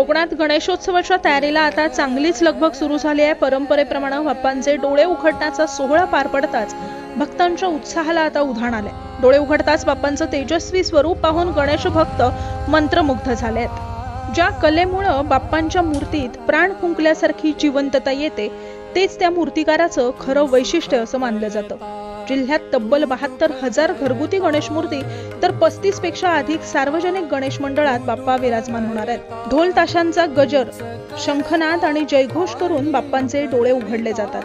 कोकणात गणेशोत्सवाच्या तयारीला आता चांगलीच लगबग सुरू झाली आहे. परंपरेप्रमाणे बाप्पांचे डोळे उघडण्याचा सोहळा पार पडताच भक्तांच्या उत्साहाला आता उधाण आलंय. डोळे उघडताच बाप्पांचं तेजस्वी स्वरूप पाहून गणेश भक्त मंत्रमुग्ध झाले आहेत ज्या कलेमुळं बाप्पांच्या मूर्तीत प्राण फुंकल्यासारखी जिवंतता येते तेच त्या मूर्तिकाराचं खरं वैशिष्ट्य असं मानलं जातं. जिल्ह्यात तब्बल बहात्तर हजार घरगुती गणेश मूर्ती तर पस्तीसपेक्षा अधिक सार्वजनिक गणेश मंडळात बाप्पा विराजमान होणार आहेत. ढोल ताशांचा गजर शंखनाद आणि जयघोष करून बाप्पांचे डोळे उघडले जातात.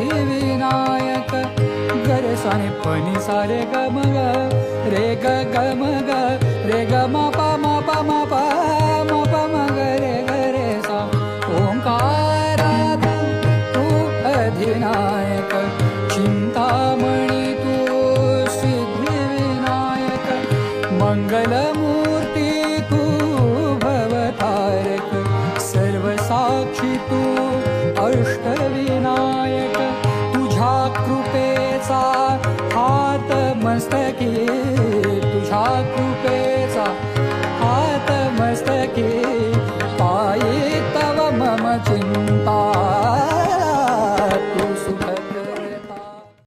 विनायक गरे सारे गे गे गे गरे ओङ्कार अधिनायक चिन्तामणि तु सिद्धिविनायक मङ्गलू मस्तकी तुझ्या